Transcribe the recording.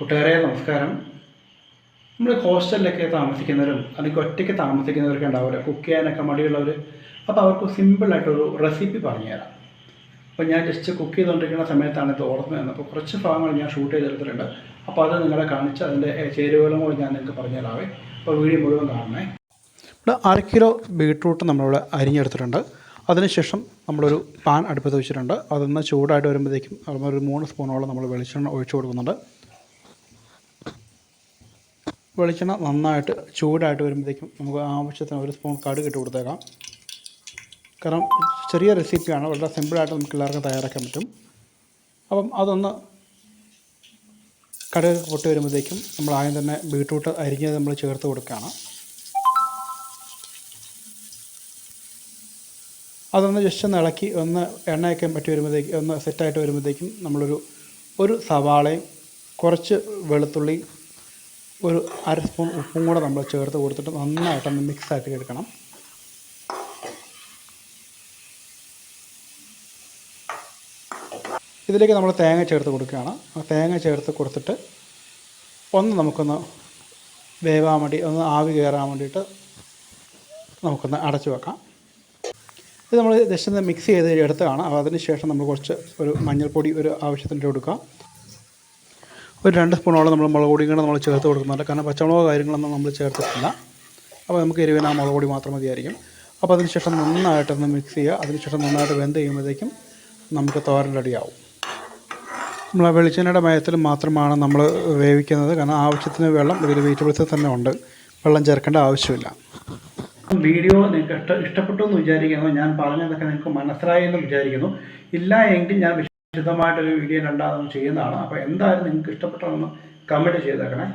കൂട്ടുകാരെ നമസ്കാരം. നമ്മൾ ഹോസ്റ്റലിലൊക്കെ താമസിക്കുന്നവരും അല്ലെങ്കിൽ ഒറ്റയ്ക്ക് താമസിക്കുന്നവരൊക്കെ ഉണ്ടാവില്ല കുക്ക് ചെയ്യാനൊക്കെ മടിയുള്ളവർ അപ്പോൾ അവർക്ക് സിമ്പിളായിട്ടൊരു റെസിപ്പി പറഞ്ഞുതരാം. അപ്പോൾ ഞാൻ ജസ്റ്റ് കുക്ക് ചെയ്തുകൊണ്ടിരിക്കുന്ന സമയത്താണ് ഇത് ഓർമ്മ വന്നത് അപ്പോൾ കുറച്ച് ഭാഗങ്ങൾ ഞാൻ ഷൂട്ട് ചെയ്തെടുത്തിട്ടുണ്ട്. അപ്പോൾ അത് നിങ്ങളെ കാണിച്ച് അതിന്റെ ചേരുവകളും കൂടി ഞാൻ നിങ്ങൾക്ക് പറഞ്ഞുതരാവേ. അപ്പോൾ വീഡിയോ മുഴുവൻ കാണണേ. ഇവിടെ അര കിലോ ബീട്രൂട്ട് നമ്മളിവിടെ അരിഞ്ഞെടുത്തിട്ടുണ്ട്. അതിനുശേഷം നമ്മളൊരു പാൻ അടുപ്പത്ത് വെച്ചിട്ടുണ്ട്. അതൊന്ന് ചൂടായിട്ട് വരുമ്പോഴത്തേക്കും ഒരു മൂന്ന് സ്പൂണോളം നമ്മൾ വെളിച്ചെണ്ണ ഒഴിച്ചു കൊടുക്കുന്നുണ്ട്. വെളിച്ചെണ്ണ നന്നായിട്ട് ചൂടായിട്ട് വരുമ്പോഴത്തേക്കും നമുക്ക് ആവശ്യത്തിന് ഒരു സ്പൂൺ കടുക് ഇട്ട് കൊടുത്തേക്കാം. കാരണം ചെറിയ റെസിപ്പിയാണ് വളരെ സിമ്പിളായിട്ട് നമുക്ക് എല്ലാവർക്കും തയ്യാറാക്കാൻ പറ്റും. അപ്പം അതൊന്ന് കടുക് പൊട്ടി വരുമ്പോഴത്തേക്കും നമ്മൾ ആദ്യം തന്നെ ബീട്രൂട്ട് അരിഞ്ഞത് നമ്മൾ ചേർത്ത് കൊടുക്കുകയാണ്. അതൊന്ന് ജസ്റ്റ് ഒന്ന് ഇളക്കി ഒന്ന് എണ്ണയൊക്കെ പറ്റി വരുമ്പോഴത്തേക്ക് ഒന്ന് സെറ്റായിട്ട് വരുമ്പോഴത്തേക്കും നമ്മളൊരു ഒരു സവാളയും കുറച്ച് വെളുത്തുള്ളി ഒരു അര സ്പൂൺ ഉപ്പും കൂടെ നമ്മൾ ചേർത്ത് കൊടുത്തിട്ട് നന്നായിട്ടൊന്ന് മിക്സ് ആക്കി എടുക്കണം. ഇതിലേക്ക് നമ്മൾ തേങ്ങ ചേർത്ത് കൊടുക്കുകയാണ്. ആ തേങ്ങ ചേർത്ത് കൊടുത്തിട്ട് ഒന്ന് നമുക്കൊന്ന് വേവാൻ വേണ്ടി ഒന്ന് ആവി കയറാൻ വേണ്ടിയിട്ട് നമുക്കൊന്ന് അടച്ചു വെക്കാം. ഇത് നമ്മൾ ജസ്റ്റ് ഒന്ന് മിക്സ് ചെയ്ത് എടുത്തതാണ്. അപ്പോൾ അതിന് ശേഷം നമ്മൾ കുറച്ച് ഒരു മഞ്ഞൾപ്പൊടി ഒരു ആവശ്യത്തിന്റെ കൊടുക്കുക ഒരു രണ്ട് സ്പൂണോളം നമ്മൾ മുളക് പൊടിയും കൂടെ നമ്മൾ ചേർത്ത് കൊടുക്കുന്നുണ്ട്. കാരണം പച്ചമുളകോ കാര്യങ്ങളൊന്നും നമ്മൾ ചേർത്തിട്ടില്ല. അപ്പോൾ നമുക്ക് എരിവിന് ആ മുളക് പൊടി മാത്രം മതിയായിരിക്കും. അപ്പോൾ അതിനുശേഷം നന്നായിട്ടൊന്ന് മിക്സ് ചെയ്യുക. അതിനുശേഷം നന്നായിട്ട് വെന്ത് കഴിയുമ്പോഴത്തേക്കും നമുക്ക് തോരൻ നമ്മൾ ആ വെളിച്ചെണ്ണയുടെ മയത്തിൽ മാത്രമാണ് നമ്മൾ വേവിക്കുന്നത്. കാരണം ആവശ്യത്തിന് വെള്ളം ഇതിൽ വെജിറ്റബിൾസിൽ തന്നെ ഉണ്ട്. വെള്ളം ചേർക്കേണ്ട ആവശ്യമില്ല. വീഡിയോ നിങ്ങൾക്ക് ഇഷ്ട ഇഷ്ടപ്പെട്ടു എന്ന് വിചാരിക്കുന്നു. ഞാൻ പറഞ്ഞതൊക്കെ നിങ്ങൾക്ക് മനസ്സിലായി എന്ന് വിചാരിക്കുന്നു. ഇല്ല എങ്കിൽ ഞാൻ വിശദമായിട്ടൊരു വീഡിയോ രണ്ടാമതും ചെയ്യുന്നതാണ്. അപ്പോൾ എന്തായാലും നിങ്ങൾക്ക് ഇഷ്ടപ്പെട്ടതൊന്ന് കമന്റ് ചെയ്തേക്കണേ.